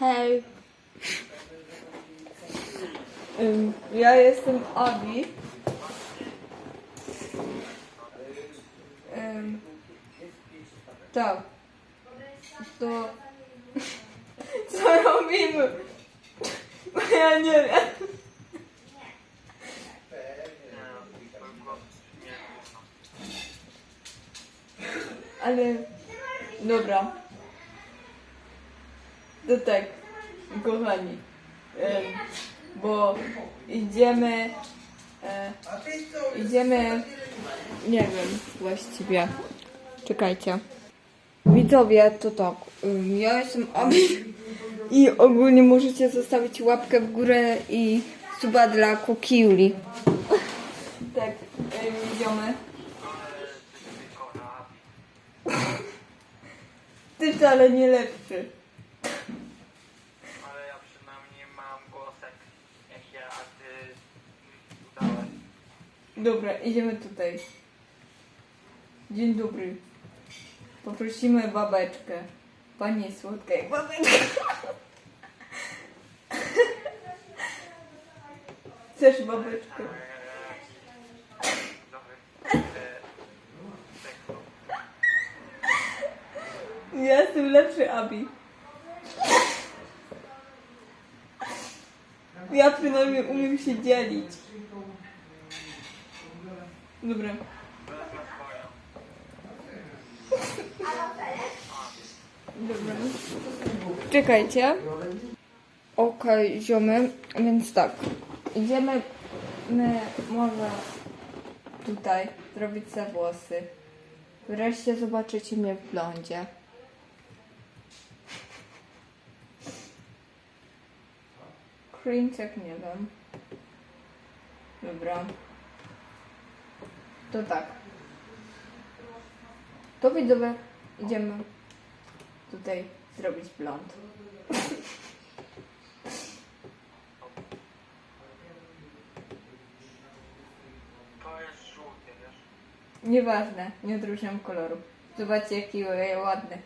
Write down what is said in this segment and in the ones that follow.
Hej. Ja jestem Abi. Tak. To... Co robimy? Bo Ja nie wiem. Ale... Dobra. To tak, kochani. Em, bo idziemy. E, idziemy. Nie wiem właściwie. Czekajcie. Widzowie, to tak. Ja jestem Abi. I ogólnie możecie zostawić łapkę w górę i suba dla Kukiuli. Tak, ym, idziemy. Ty wcale nie lepszy. Dobra, idziemy tutaj. Dzień dobry. Poprosimy babeczkę. Pani słodka jak babeczka. Chcesz babeczkę? Ja jestem lepszy Abi. Ja przynajmniej umiem się dzielić. Dobra. Dobra. Czekajcie. Okej, ziomy, więc tak. Idziemy my może tutaj zrobić sobie włosy. Wreszcie zobaczycie mnie w blondzie. Cringe jak nie wiem. Dobra. To tak. To widzowie, idziemy tutaj zrobić blond. To jest żółty, wiesz? Nieważne, nie odróżniam koloru. Zobaczcie jaki ładny.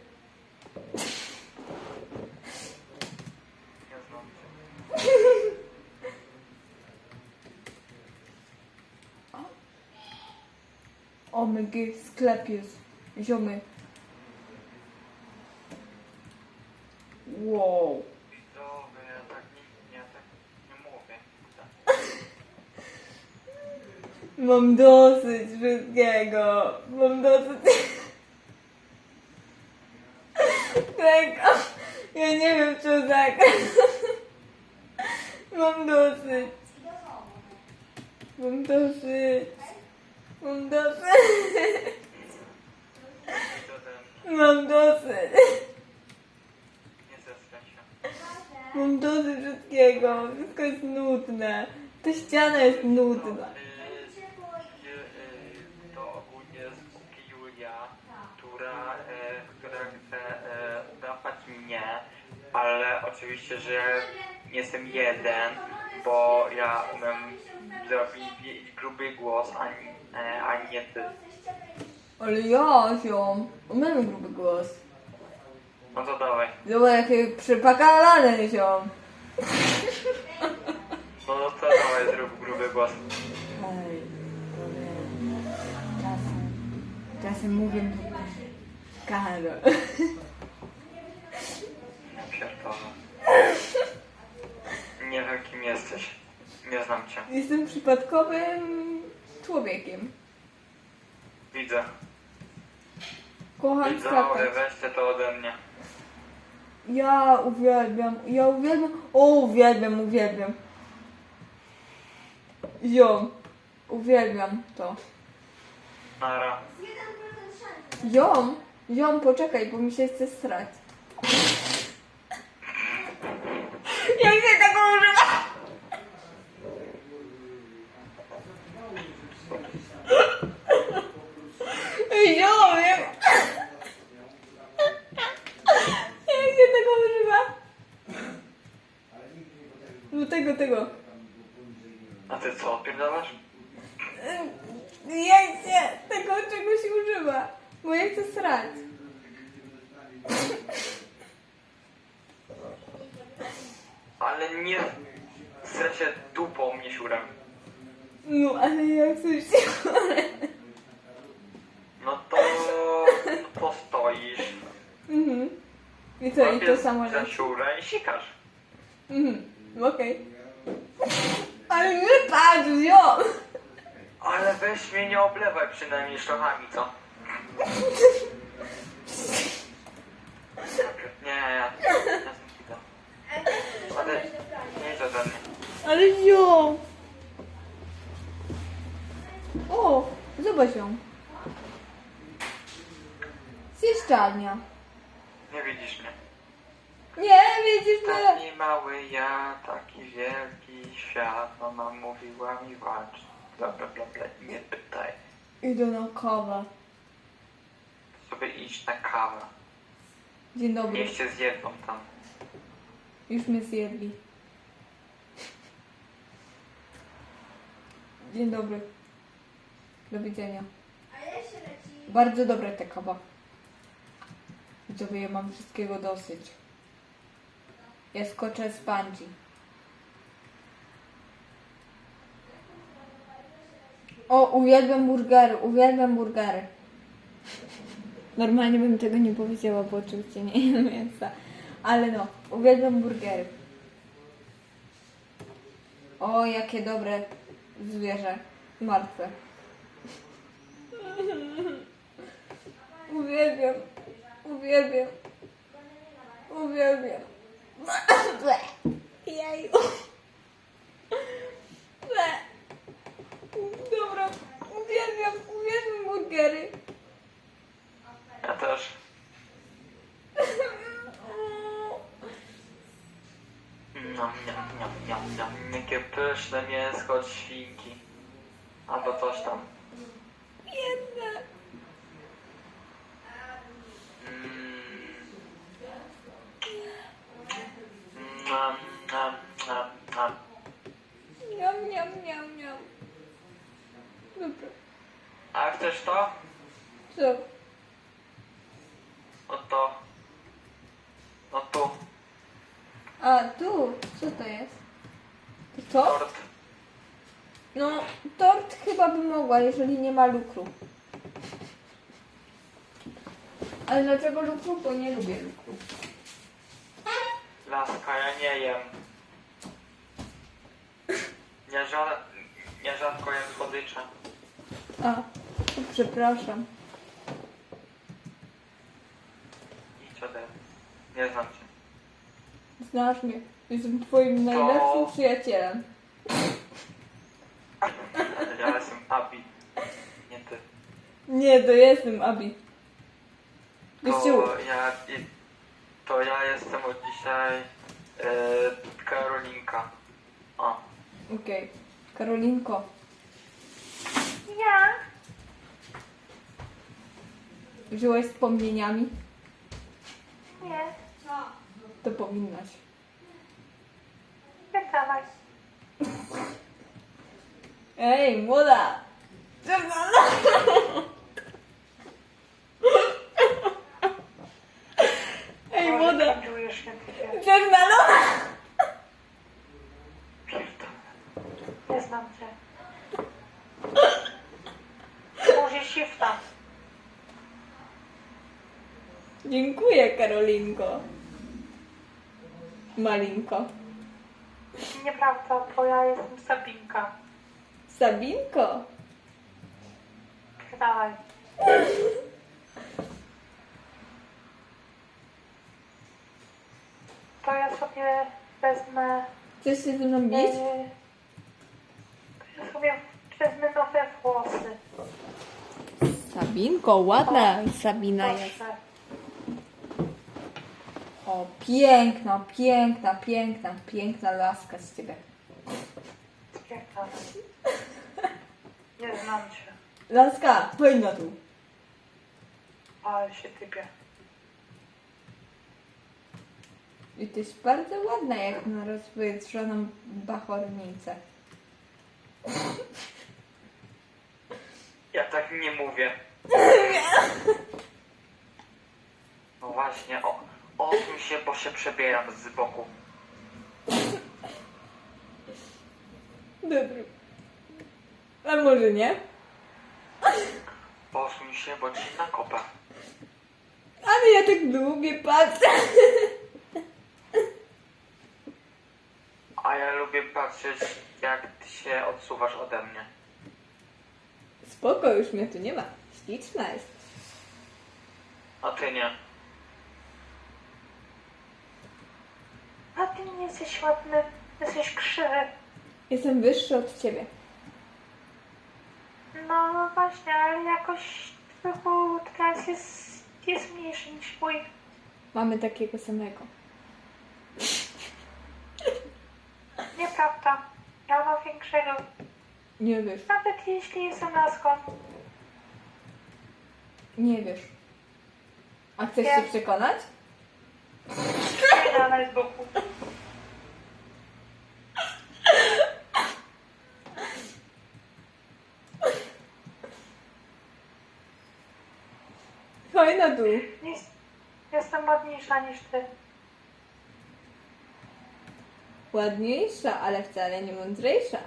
OMG, sklep jest. Ziomy. Wow. Widzowie, ja tak nie, ja tak nie mówię. Tak. Mam dosyć wszystkiego. Mam dosyć tego. Ja nie wiem co tak. Mam dosyć. Mam dosyć. Mam dosyć. Mam dosyć. Mam dosyć wszystkiego. Wszystko jest nudne. Ta ściana jest nudna. To ogólnie Julia, która, która chce y, udawać mnie, ale oczywiście, że nie jestem jeden, bo ja umiem zrobić gruby głos, a, nie- e, a nie ty. Ale ja, ziom, umiem gruby głos. No to dawaj. Zobacz, jakie przypakalane, ziom. No to dawaj, zrób gruby głos. Wiem. Czasem, czasem mówię Karol. Nie pierdolę. Nie wiem kim jesteś. Nie znam cię. Jestem przypadkowym człowiekiem. Widzę. Kocham Widzę, skakać. weźcie to ode mnie. Ja uwielbiam, ja uwielbiam, o uwielbiam, uwielbiam. Ziom, uwielbiam to. Nara. Ziom, ziom, poczekaj, bo mi się chce strać. Jak się tego używa? Ziom, jak... Jak się tego używa? No tego, tego. A ty co, pierdolasz? Jak się tego czegoś używa? Bo ja chcę srać. ale nie strecie dupą mnie siurem. No, ale jak coś to, no to stoisz. Mhm. I co, i to samo raz? siurę i sikasz. Mhm, okej. Ale nie patrz, jo! Ale weź mnie nie oblewaj przynajmniej szlochami, co? Nie, ja, ja jestem nie mnie. Ale jo! O, zobacz ją. Zjeżdżalnia. Nie widzisz mnie. Nie, widzisz mnie! Taki mały ja, taki wielki świat, mama mówiła mi walcz. Bla bla bla bla, nie pytaj. Idę na kawę. Sobie iść na kawę. Dzień dobry. Niech cię zjedzą tam. Już mnie zjedli. Dzień dobry. Do widzenia. Bardzo dobre te kawa. Widzowie, ja mam wszystkiego dosyć. Ja skoczę z bungee. O, uwielbiam burgery, uwielbiam burgery. Normalnie bym tego nie powiedziała, bo oczywiście nie jem mięsa. Ale no, uwielbiam burgery. O, jakie dobre zwierzę. Martwe. Uwielbiam. Uwielbiam. Uwielbiam. Ble. Dobra. Uwielbiam. Uwielbiam burgery. Ja też. Niam, niam, niam, niam, niam. Jakie pyszne mięsko od świnki. Albo coś tam. Biedne. Mm. Nam, nam, nam, nam. Miam, miam, miam, miam. Dobra. A chcesz to? Co? No to. No tu. A, tu. Co to jest? To? Tort. No, tort chyba by mogła, jeżeli nie ma lukru. Ale dlaczego lukru? Bo nie lubię lukru. Laska, ja nie jem. Ja, ża- ja rzadko jem słodycze. A, przepraszam. Idź ode mnie. Nie znam cię. Znasz mnie. Jestem twoim najlepszym przyjacielem. Ja jestem Abi. Nie ty. Nie, to jestem Abi. Gościu, To ja, to ja jestem od dzisiaj e, Karolinka. O. okej. Karolinko. Ja? Żyłeś wspomnieniami? Nie. To powinnaś. Pytałaś. Ej, młoda! Ej, młoda! Czujesz się. Nie znam cię. Shifta. Dziękuję, Karolinko. Malinko. Nieprawda, bo ja jestem Sabinka. Sabinko. Pytałaj. To ja sobie wezmę... Chcesz się ze mną bić? Yy, to ja sobie wezmę nowe włosy. Sabinko, ładna Sabina jest. Proszę. O, piękna, piękna, piękna, piękna laska z ciebie. Piękna. Nie znam cię, Laska, chodź na tu. ale się typię. Jesteś bardzo ładna jak na rozwydrzoną bachornicę. Ja tak nie mówię. No właśnie, o, odsuń się, bo się przebieram z boku. Dobry. A może nie? Posuń się, bo ci na kopę. Ale ja tak lubię patrzeć. A ja lubię patrzeć, jak ty się odsuwasz ode mnie. Spoko, już mnie tu nie ma. Śliczna jest. A ty nie. A ty nie jesteś ładny, jesteś krzywy. Jestem wyższy od ciebie. No, właśnie, ale jakoś twój teraz jest, jest mniejszy niż mój. Mamy takiego samego. Nieprawda. Ja mam większego. Nie wiesz. Nawet jeśli jestem laską. Nie wiesz. A chcesz się przekonać? Nie na z boku. Chodź na dół. Jest, jestem ładniejsza niż ty. Ładniejsza, ale wcale nie mądrzejsza.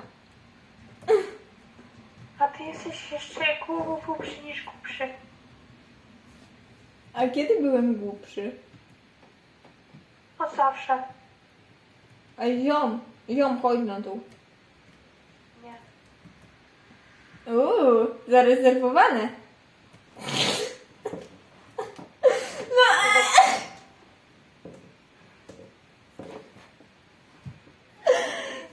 A ty jesteś jeszcze głową głupszy niż głupszy. A kiedy byłem głupszy? Od zawsze. A ziom, ziom, chodź na dół. Nie. Uuu, zarezerwowane. No,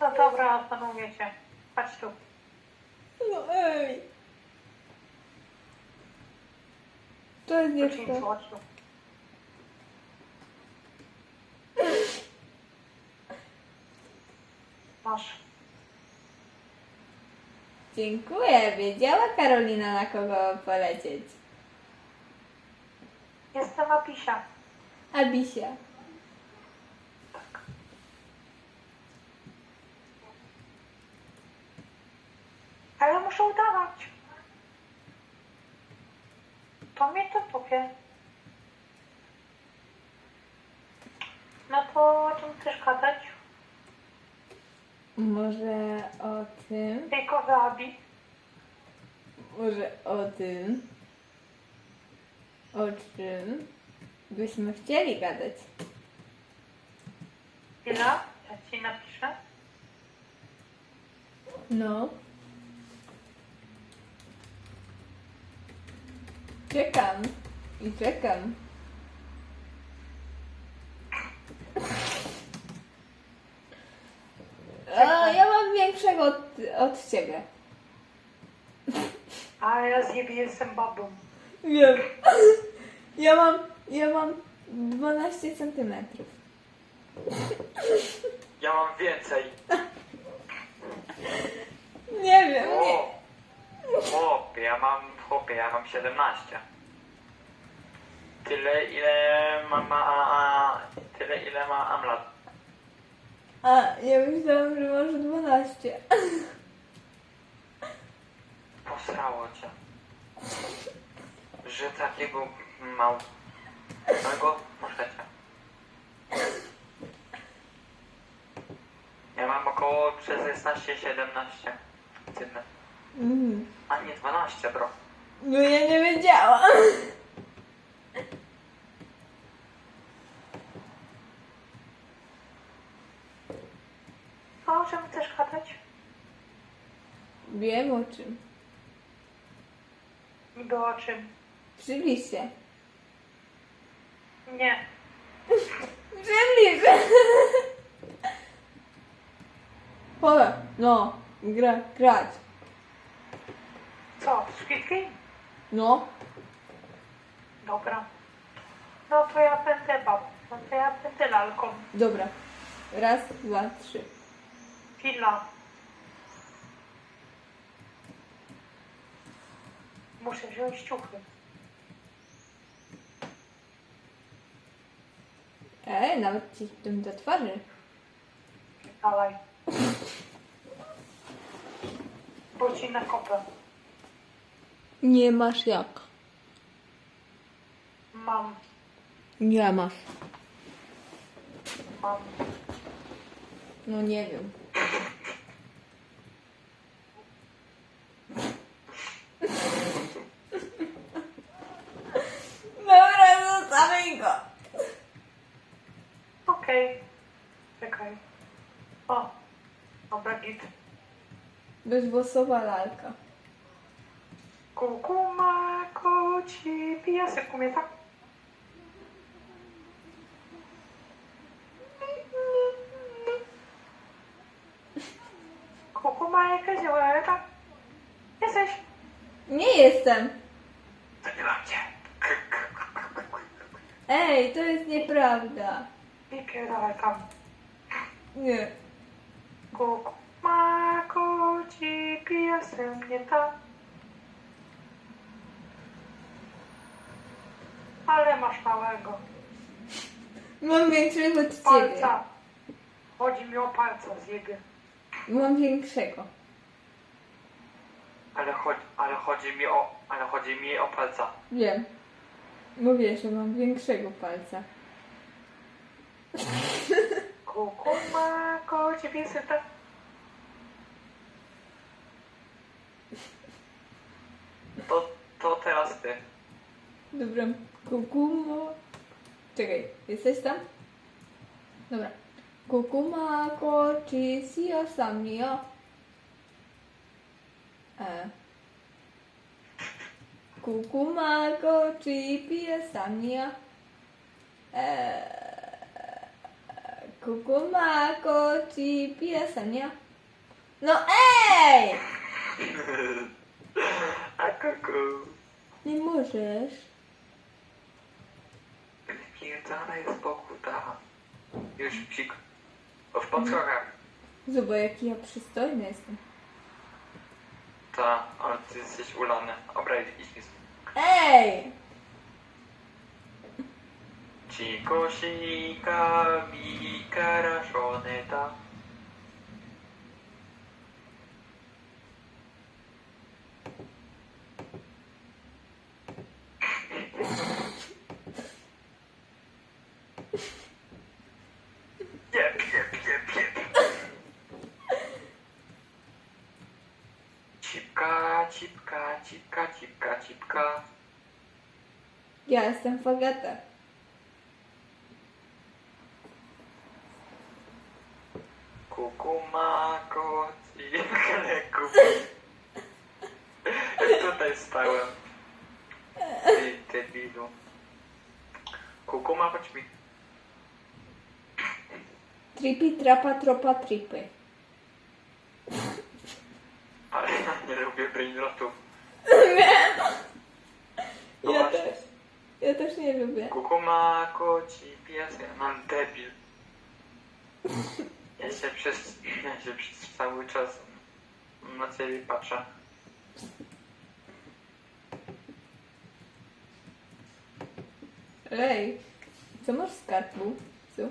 No dobra, opanowie cię. Chodź tu. no ej. To jest Masz. Dziękuję. Wiedziała Karolina na kogo polecieć. Jestem Apisia. Abisia. Ale muszę udawać. To mnie to tupie. No to o czym chcesz gadać? Może o tym, Tylko zabi. może o tym, o czym byśmy chcieli gadać. Chwila, ja ci napiszę. No. Czekam i czekam. O, ja mam większego od, od ciebie. A ja z Jebi jestem babą. Wiem. Ja mam, ja mam 12 centymetrów. Ja mam więcej. Nie wiem, nie. O, chłopie, ja mam, chłopie, ja mam 17. Tyle ile ma, ma a, a, tyle ile ma am lat. A, ja myślałam, że masz 12. Posrało cię. Że takiego małego możecie. Ja mam około 16-17 centymetrów. Mm. A nie 12, bro. No ja nie wiedziałam. A o czym chcesz gadać? Wiem o czym. Niby o czym? Przybliż się. Nie. Przybliż! Chodź, no, gra, grać. Co? Squid Game? No, Dobra. No to ja będę babą. No to ja będę lalką. dobra. Raz, dwa, trzy. Chwila. Muszę wziąć ciuchy. Ej, nawet ci tym do twarzy. Dawaj. Bo ci na kopę. Nie masz jak. Mam. Nie masz. Mam. No nie wiem. Okej. Czekaj. O. Git. Bezwłosowa lalka. Kukuma, koci, piesek umie tak? Kukuma, jakaś tak? Jesteś? Nie jestem. Zabieram cię. Ej, to jest nieprawda. Tam. Nie. Koci, piesek nie tak? Ale masz małego. Mam większego od ciebie. Palca. Chodzi mi o palca z jego. Mam większego. Ale chodzi, ale chodzi mi o, ale chodzi mi o palca. Wiem. Mówię, że mam większego palca. Kukuma, koci, piesek tak? To, to teraz ty. Dobra. Kukumo. Czekaj, jesteś tam? Dobra. Kukuma kochi sio samio. E. Kukuma kochi pie samio. E. Kukuma kochi pie samio. No ej! A kuku. Nie możesz. Pierdana jest pokuta. Już psik. O, w podskokach. Zobacz, jaki ja przystojny jestem. Ta, ale ty jesteś ulany. Dobra, idź mi. Ej! Chico shika mi karashoneta. Jep, Cipka, cipka, cipka, cipka, cipka. Ja jestem fagata. Kukuma, koci, kleku. Tutaj stałem. Ty, debilu. Kukuma, chodź mi. Tripi, trapa, tropa, tripy. Ale ja nie lubię brainrotów. No Ja właśnie. też. Ja też nie lubię. Kukuma, koci, pies, ja mam debil. Ja się przez, ja się przez cały czas na ciebie patrzę. Ej, co masz w skarbcu? Co?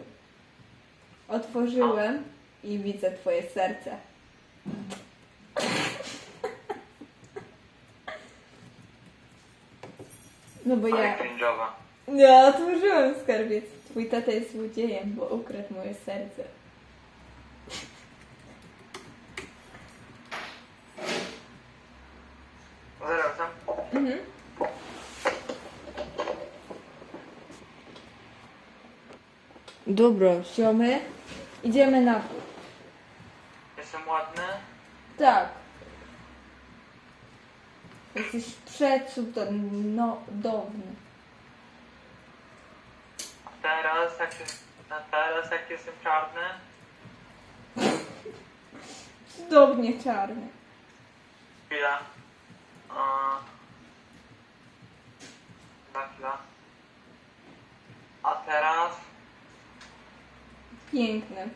Otworzyłem i widzę twoje serce. No bo Ale ja... cringe'owa. Ja otworzyłem skarbiec. Twój tata jest złodziejem, bo ukradł moje serce. Tam. Mhm. Dobra, siomy. Idziemy na dół. Jestem ładny. Tak. Jesteś przecudowny. A teraz jak, a teraz jak jestem czarny, Cudownie czarny. chwila. A... Chwila. A teraz Piękny.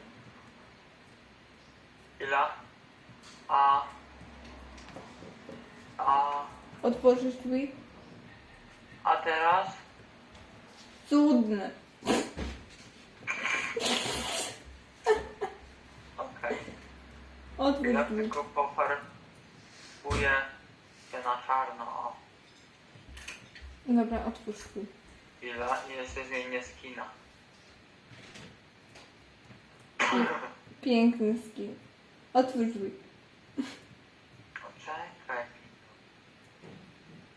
chwila. A... A... Otworzysz drzwi? A teraz Cudny. okej. Otwórz Chwila drzwi. tylko pofarbuję się na czarno. O. Dobra, otwórz drzwi. I jeszcze zmienię skina. Piękny skin. Otwórz drzwi. Poczekaj.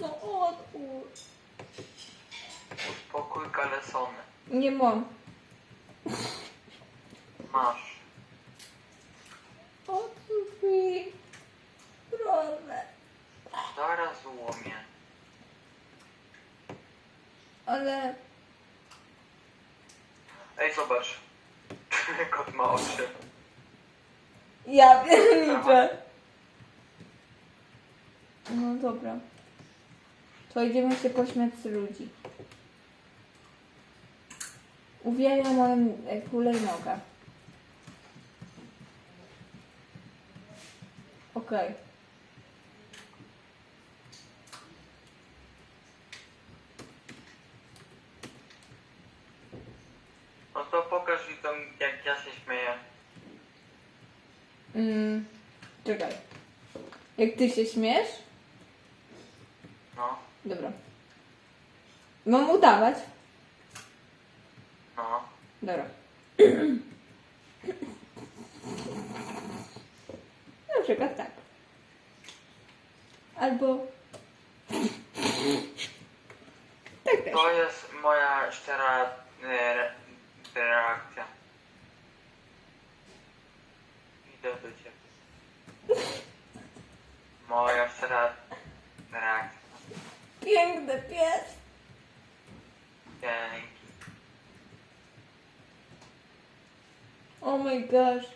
No otwórz. Uspokój kalesony. Nie mam. Masz. Odsuń mi. Proszę. Zaraz złomię. Ale... Ej, zobacz. Kot ma oczy. Ja pierniczę. No dobra. To idziemy się pośmiać z ludzi. Uwielbiam moją e, hulajnogę. Okej. No to pokaż mi tam, jak ja się śmieję. Mm, czekaj. Jak ty się śmiesz? No, Dobra. Mam udawać? no. Dobra. Na przykład tak. Albo... Tak też. To jest moja szczera e, re, reakcja. Idę do ciebie. Szczera reakcja. Piękny pies. Dzięki. Oh my gosh.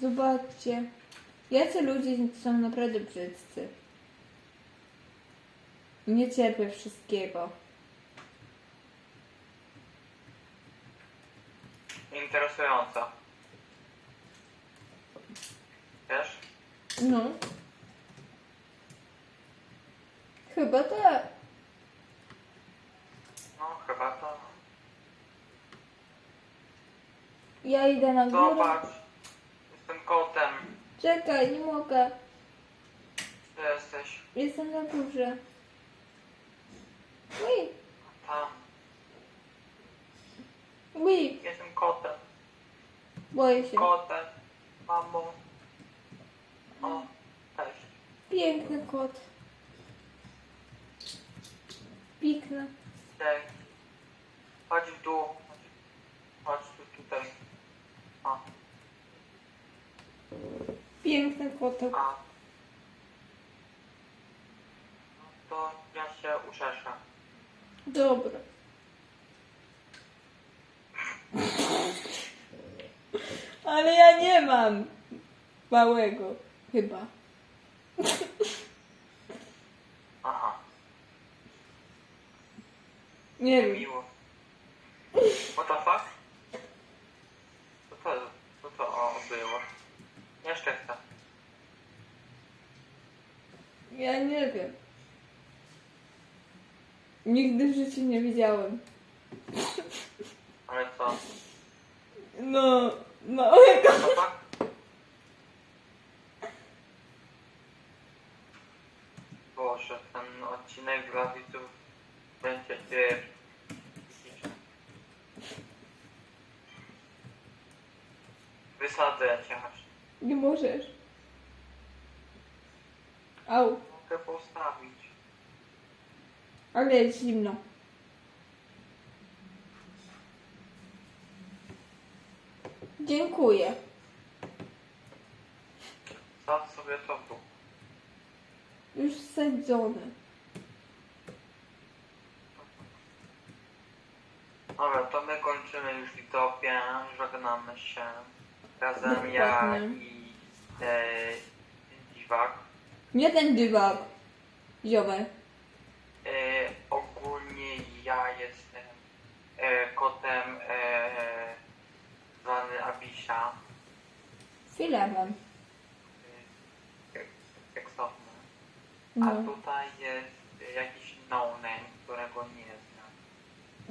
Zobaczcie. Jacy ludzie są naprawdę brzydcy. Nie cierpię wszystkiego. Interesująca. Wiesz? No. Chyba tak. No, chyba to. Ja idę na górę. Zobacz. Jestem kotem. Czekaj, nie mogę. Gdzie jesteś? Jestem na górze. Ui, Tam. ui, Jestem kotem. boję się. Kotem. Mamo. O, cześć. Piękny kot. Piknę. Dzięki. Chodź w dół. Chodź tu, tutaj. O, Piękny kotek. a. No to ja się uczeszę. Dobra. Ale ja nie mam małego. Chyba. Nie wiem. miło. What the fuck? Co to, co to o, było? Jeszcze chcę. Ja nie wiem. Nigdy w życiu nie widziałem. Ale co? No, małego. What the fuck? Boże, ten odcinek dla widzów będzie e, Wysadzę cię aż. Nie możesz. Au, Mogę postawić. ale jest zimno. Dziękuję. Zadź sobie to tu. Już sadzony. Dobra, to my kończymy już Witopię, żegnamy się. Razem ja Dokładnie. i e, Dziwak. Nie ten. Ziomek. E, ogólnie ja jestem e, kotem e, zwany Abisia. Filemon. E, seksowny. A No. tutaj jest jakiś no-name, którego nie znam.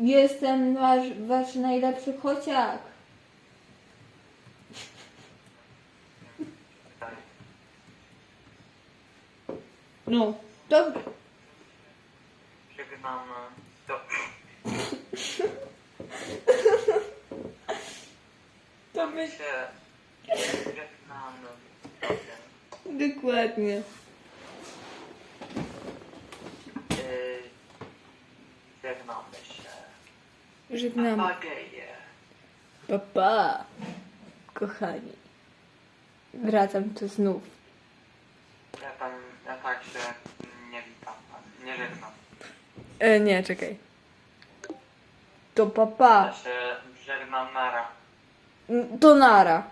Jestem wasz, wasz najlepszy chociak. No. Dobrze. Żegnamy. Do... To my... się żegnamy. Dokładnie. Yy, żegnamy się. Żegnamy. Pa, pa. kochani. Wracam tu znów. Ja tam, ja tak się nie witam, nie żegnam. E, nie, czekaj. To papa. Się żegnam nara. Mm, To nara.